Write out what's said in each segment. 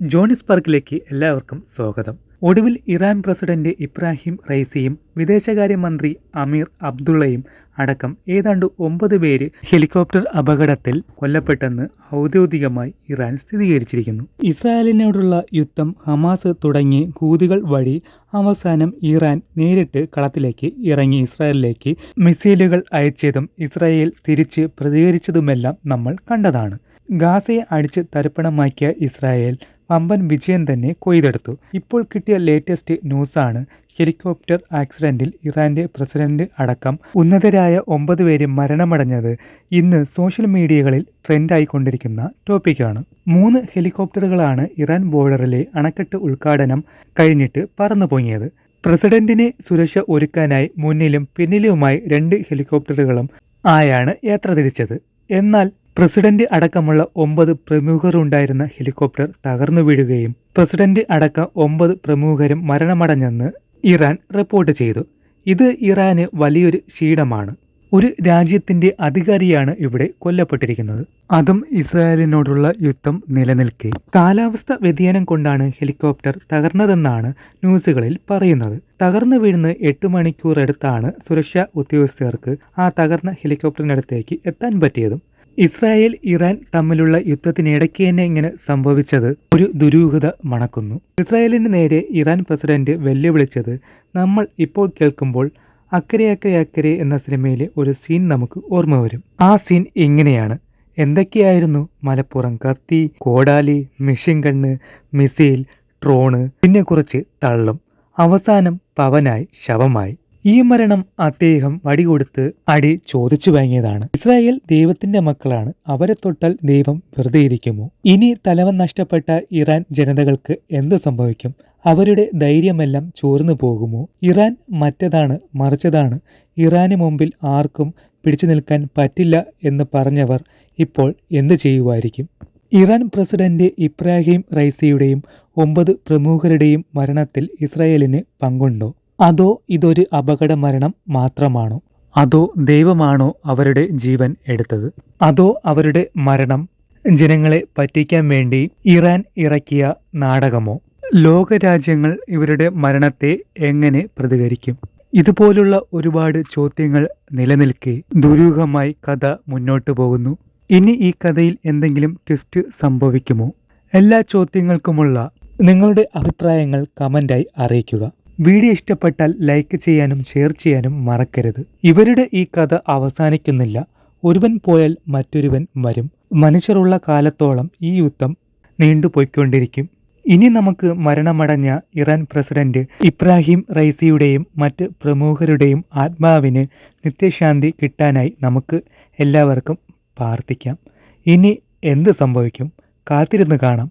ജോണിസ് പാർക്കിലേക്ക് എല്ലാവർക്കും സ്വാഗതം. ഒടുവിൽ ഇറാൻ പ്രസിഡന്റ് ഇബ്രാഹിം റൈസിയും വിദേശകാര്യമന്ത്രി അമീർ അബ്ദുള്ളയും അടക്കം ഏതാണ്ട് ഒമ്പത് പേര് ഹെലികോപ്റ്റർ അപകടത്തിൽ കൊല്ലപ്പെട്ടെന്ന് ഔദ്യോഗികമായി ഇറാൻ സ്ഥിരീകരിച്ചിരിക്കുന്നു. ഇസ്രായേലിനോടുള്ള യുദ്ധം ഹമാസ് തുടങ്ങി കൂതികൾ വഴി അവസാനം ഇറാൻ നേരിട്ട് കളത്തിലേക്ക് ഇറങ്ങി ഇസ്രായേലിലേക്ക് മിസൈലുകൾ അയച്ചതും ഇസ്രായേൽ തിരിച്ച് പ്രതികരിച്ചതുമെല്ലാം നമ്മൾ കണ്ടതാണ്. ഗാസയെ അടിച്ച് തരിപ്പണമാക്കിയ ഇസ്രായേൽ വമ്പൻ വിജയം തന്നെ കൊയ്തെടുത്തു. ഇപ്പോൾ കിട്ടിയ ലേറ്റസ്റ്റ് ന്യൂസാണ് ഹെലികോപ്റ്റർ ആക്സിഡന്റിൽ ഇറാന്റെ പ്രസിഡന്റ് അടക്കം ഉന്നതരായ ഒമ്പത് പേര് മരണമടഞ്ഞത് ഇന്ന് സോഷ്യൽ മീഡിയകളിൽ ട്രെൻഡായിക്കൊണ്ടിരിക്കുന്ന ടോപ്പിക്കാണ്. മൂന്ന് ഹെലികോപ്റ്ററുകളാണ് ഇറാൻ ബോർഡറിലെ അണക്കെട്ട് ഉദ്ഘാടനം കഴിഞ്ഞിട്ട് പറന്നു പൊങ്ങിയത് പ്രസിഡന്റിനെ സുരക്ഷ ഒരുക്കാനായി മുന്നിലും പിന്നിലുമായി രണ്ട് ഹെലികോപ്റ്ററുകളും ആയാണ് യാത്ര തിരിച്ചത്. എന്നാൽ പ്രസിഡന്റ് അടക്കമുള്ള ഒമ്പത് പ്രമുഖർ ഉണ്ടായിരുന്ന ഹെലികോപ്റ്റർ തകർന്നു വീഴുകയും പ്രസിഡന്റ് അടക്കം ഒമ്പത് പ്രമുഖരും മരണമടഞ്ഞെന്ന് ഇറാൻ റിപ്പോർട്ട് ചെയ്തു. ഇത് ഇറാന് വലിയൊരു ക്ഷീണമാണ്. ഒരു രാജ്യത്തിന്റെ അധികാരിയാണ് ഇവിടെ കൊല്ലപ്പെട്ടിരിക്കുന്നത്. അതും ഇസ്രായേലിനോടുള്ള യുദ്ധം നിലനിൽക്കെ. കാലാവസ്ഥ വ്യതിയാനം കൊണ്ടാണ് ഹെലികോപ്റ്റർ തകർന്നതെന്നാണ് ന്യൂസുകളിൽ പറയുന്നത്. തകർന്നു വീഴുന്ന എട്ട് മണിക്കൂർ എടുത്താണ് സുരക്ഷാ ഉദ്യോഗസ്ഥർക്ക് ആ തകർന്ന ഹെലികോപ്റ്ററിനടുത്തേക്ക് എത്താൻ പറ്റിയതും ഇസ്രായേൽ ഇറാൻ തമ്മിലുള്ള യുദ്ധത്തിനിടയ്ക്ക് തന്നെ ഇങ്ങനെ സംഭവിച്ചത് ഒരു ദുരൂഹത മണക്കുന്നു. ഇസ്രായേലിന് നേരെ ഇറാൻ പ്രസിഡന്റ് വെല്ലുവിളിച്ചത് നമ്മൾ ഇപ്പോൾ കേൾക്കുമ്പോൾ അക്കരെ അക്കരെ അക്കരെ എന്ന സിനിമയിലെ ഒരു സീൻ നമുക്ക് ഓർമ്മ വരും. ആ സീൻ ഇങ്ങനെയാണ്. എന്തൊക്കെയായിരുന്നു? മലപ്പുറം കത്തി കോടാലി മെഷീൻ കണ്ണ് മിസൈൽ ട്രോണ് പിന്നെ കുറച്ച് തള്ളും. അവസാനം പവനായി ശവമായി. ഈ മരണം അദ്ദേഹം വടികൊടുത്ത് അടി ചോദിച്ചു വാങ്ങിയതാണ്. ഇസ്രായേൽ ദൈവത്തിന്റെ മക്കളാണ്. അവരെ തൊട്ടാൽ ദൈവം വെറുതെ ഇരിക്കുമോ? ഇനി തലവൻ നഷ്ടപ്പെട്ട ഇറാൻ ജനതകൾക്ക് എന്ത് സംഭവിക്കും? അവരുടെ ധൈര്യമെല്ലാം ചോർന്നു പോകുമോ? ഇറാൻ മറ്റതാണ് മറിച്ചതാണ്? ഇറാന് മുമ്പിൽ ആർക്കും പിടിച്ചു നിൽക്കാൻ പറ്റില്ല എന്ന് പറഞ്ഞവർ ഇപ്പോൾ എന്ത് ചെയ്യുമായിരിക്കും ഇറാൻ പ്രസിഡന്റ് ഇബ്രാഹിം റൈസിയുടെയും ഒമ്പത് പ്രമുഖരുടെയും മരണത്തിൽ ഇസ്രായേലിന് പങ്കുണ്ടോ? അതോ ഇതൊരു അപകട മരണം മാത്രമാണോ? അതോ ദൈവമാണോ അവരുടെ ജീവൻ എടുത്തത്? അതോ അവരുടെ മരണം ജനങ്ങളെ പറ്റിക്കാൻ വേണ്ടി ഇറാൻ ഇറക്കിയ നാടകമോ? ലോകരാജ്യങ്ങൾ ഇവരുടെ മരണത്തെ എങ്ങനെ പ്രതികരിക്കും? ഇതുപോലുള്ള ഒരുപാട് ചോദ്യങ്ങൾ നിലനിൽക്കെ ദുരൂഹമായി കഥ മുന്നോട്ടു പോകുന്നു. ഇനി ഈ കഥയിൽ എന്തെങ്കിലും ട്വിസ്റ്റ് സംഭവിക്കുമോ? എല്ലാ ചോദ്യങ്ങൾക്കുമുള്ള നിങ്ങളുടെ അഭിപ്രായങ്ങൾ കമന്റായി അറിയിക്കുക. വീഡിയോ ഇഷ്ടപ്പെട്ടാൽ ലൈക്ക് ചെയ്യാനും ഷെയർ ചെയ്യാനും മറക്കരുത്. ഇവരുടെ ഈ കഥ അവസാനിക്കുന്നില്ല. ഒരുവൻ പോയാൽ മറ്റൊരുവൻ വരും. മനുഷ്യരുള്ള കാലത്തോളം ഈ യുദ്ധം നീണ്ടുപോയിക്കൊണ്ടിരിക്കും. ഇനി നമുക്ക് മരണമടഞ്ഞ ഇറാൻ പ്രസിഡന്റ് ഇബ്രാഹിം റൈസിയുടെയും മറ്റ് പ്രമുഖരുടെയും ആത്മാവിന് നിത്യശാന്തി കിട്ടാനായി നമുക്ക് എല്ലാവർക്കും പ്രാർത്ഥിക്കാം. ഇനി എന്ത് സംഭവിക്കും? കാത്തിരുന്ന് കാണാം.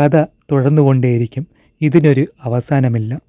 കഥ തുടർന്നുകൊണ്ടേയിരിക്കും. ഇതിനൊരു അവസാനമില്ല.